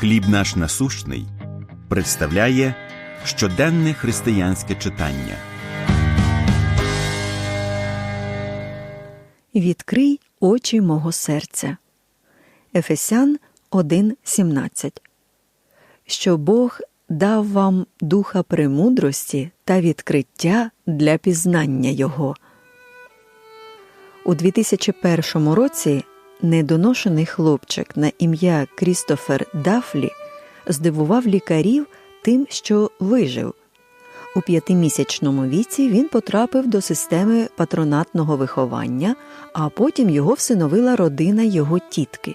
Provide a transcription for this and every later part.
Хліб наш насущний представляє щоденне християнське читання. Відкрий очі мого серця. Ефесян 1.17 Що Бог дав вам духа премудрості та відкриття для пізнання Його. У 2001 році недоношений хлопчик на ім'я Крістофер Дафлі здивував лікарів тим, що вижив. У п'ятимісячному віці він потрапив до системи патронатного виховання, а потім його всиновила родина його тітки.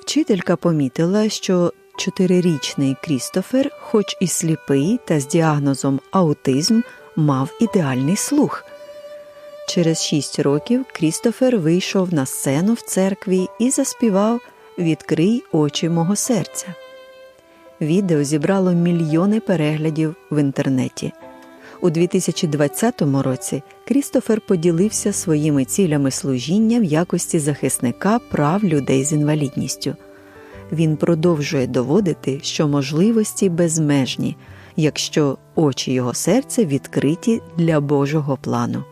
Вчителька помітила, що чотирирічний Крістофер, хоч і сліпий та з діагнозом аутизм, мав ідеальний слух. Через шість років Крістофер вийшов на сцену в церкві і заспівав Відкрий очі мого серця. Відео зібрало мільйони переглядів в інтернеті. У 2020 році Крістофер поділився своїми цілями служіння в якості захисника прав людей з інвалідністю. Він продовжує доводити, що можливості безмежні, якщо очі його серця відкриті для Божого плану.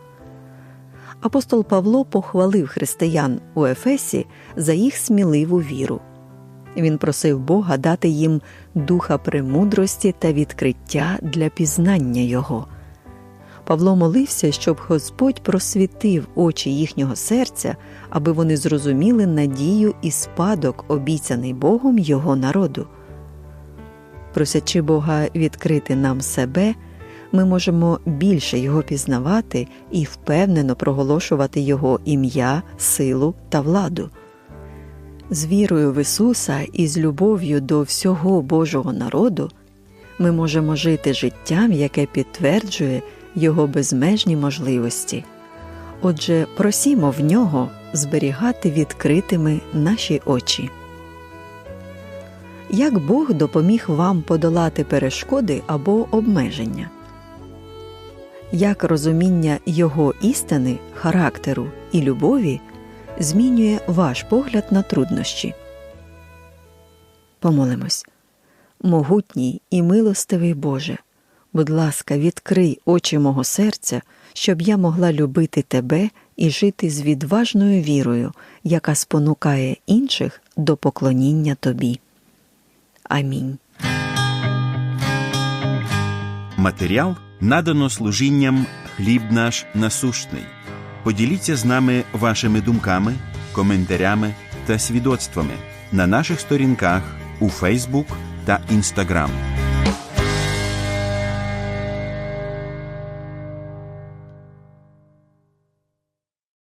Апостол Павло похвалив християн у Ефесі за їх сміливу віру. Він просив Бога дати їм духа премудрості та відкриття для пізнання Його. Павло молився, щоб Господь просвітив очі їхнього серця, аби вони зрозуміли надію і спадок, обіцяний Богом Його народу. Просячи Бога відкрити нам себе, ми можемо більше Його пізнавати і впевнено проголошувати Його ім'я, силу та владу. З вірою в Ісуса і з любов'ю до всього Божого народу ми можемо жити життям, яке підтверджує Його безмежні можливості. Отже, просімо в нього зберігати відкритими наші очі. Як Бог допоміг вам подолати перешкоди або обмеження? Як розуміння Його істини, характеру і любові змінює ваш погляд на труднощі. Помолимось. Могутній і милостивий Боже, будь ласка, відкрий очі мого серця, щоб я могла любити Тебе і жити з відважною вірою, яка спонукає інших до поклоніння Тобі. Амінь. Матеріал надано служінням Хліб наш насущний. Поділіться з нами вашими думками, коментарями та свідоцтвами на наших сторінках у Фейсбук та Інстаграм.